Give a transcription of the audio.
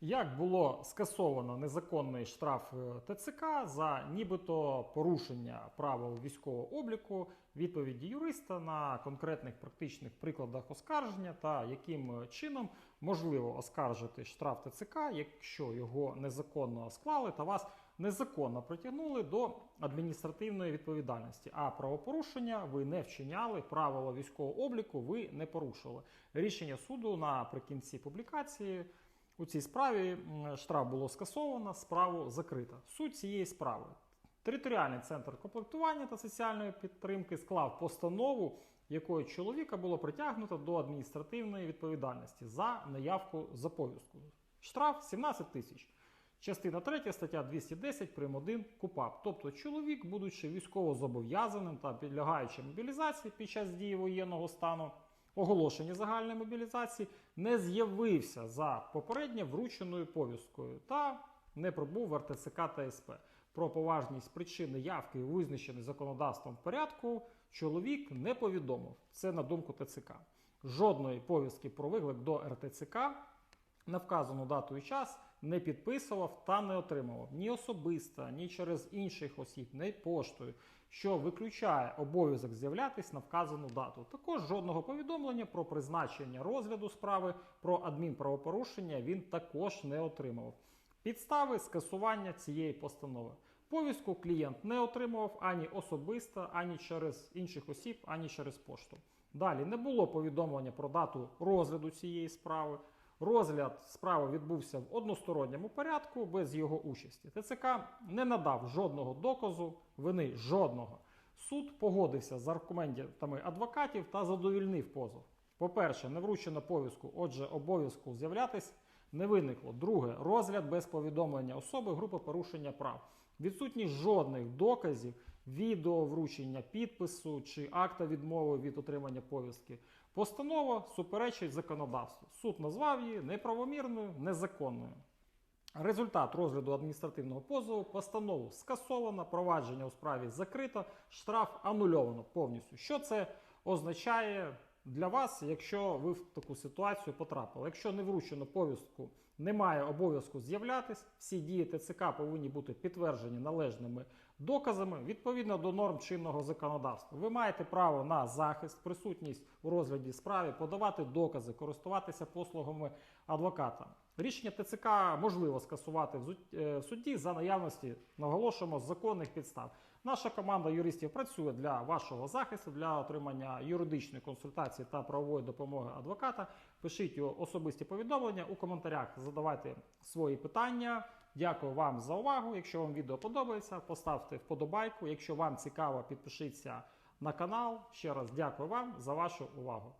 Як було скасовано незаконний штраф е, ТЦК за нібито порушення правил військового обліку, відповіді юриста на конкретних практичних прикладах оскарження та яким чином можливо оскаржити штраф ТЦК, якщо його незаконно склали та вас незаконно притягнули до адміністративної відповідальності, а правопорушення ви не вчиняли, правила військового обліку ви не порушили. Рішення суду наприкінці публікації. У цій справі штраф було скасовано, справу закрита. Суть цієї справи. Територіальний центр комплектування та соціальної підтримки склав постанову, якою чоловіка було притягнуто до адміністративної відповідальності за неявку за повістку. Штраф 17 тисяч. Частина 3 стаття 210 прим. 1 КУПАП. Тобто чоловік, будучи військовозобов'язаним та підлягаючи мобілізації під час дії воєнного стану, оголошення загальної мобілізації, не з'явився за попередньо врученою повісткою та не пробув в РТЦК та СП. Про поважність причини явки, визначений законодавством порядку, чоловік не повідомив. Це на думку ТЦК. Жодної повістки про виклик до РТЦК на вказану дату і час не підписував та не отримував ні особисто, ні через інших осіб, ні поштою, що виключає обов'язок з'являтись на вказану дату. Також жодного повідомлення про призначення розгляду справи про адмінправопорушення він також не отримував. Підстави скасування цієї постанови. Повістку клієнт не отримував ані особисто, ані через інших осіб, ані через пошту. Далі не було повідомлення про дату розгляду цієї справи. Розгляд справи відбувся в односторонньому порядку без його участі. ТЦК не надав жодного доказу вини жодного. Суд погодився з аргументами адвокатів та задовільнив позов. По-перше, не вручено повістку, отже, обов'язку з'являтись не виникло. Друге, розгляд без повідомлення особи групи порушення прав. Відсутність жодних доказів, відео вручення підпису чи акта відмови від отримання повістки. Постанова суперечить законодавству. Суд назвав її неправомірною, незаконною. Результат розгляду адміністративного позову постанову скасовано, провадження у справі закрито, штраф анульовано повністю. Що це означає для вас, якщо ви в таку ситуацію потрапили? Якщо не вручено повістку, немає обов'язку з'являтись, всі дії ТЦК повинні бути підтверджені належними доказами відповідно до норм чинного законодавства. Ви маєте право на захист, присутність у розгляді справи, подавати докази, користуватися послугами адвоката. Рішення ТЦК можливо скасувати в е, суді за наявності, наголошуємо, законних підстав. Наша команда юристів працює для вашого захисту, для отримання юридичної консультації та правової допомоги адвоката. Пишіть особисті повідомлення у коментарях, задавайте свої питання. Дякую вам за увагу. Якщо вам відео подобається, поставте вподобайку. Якщо вам цікаво, підпишіться на канал. Ще раз дякую вам за вашу увагу.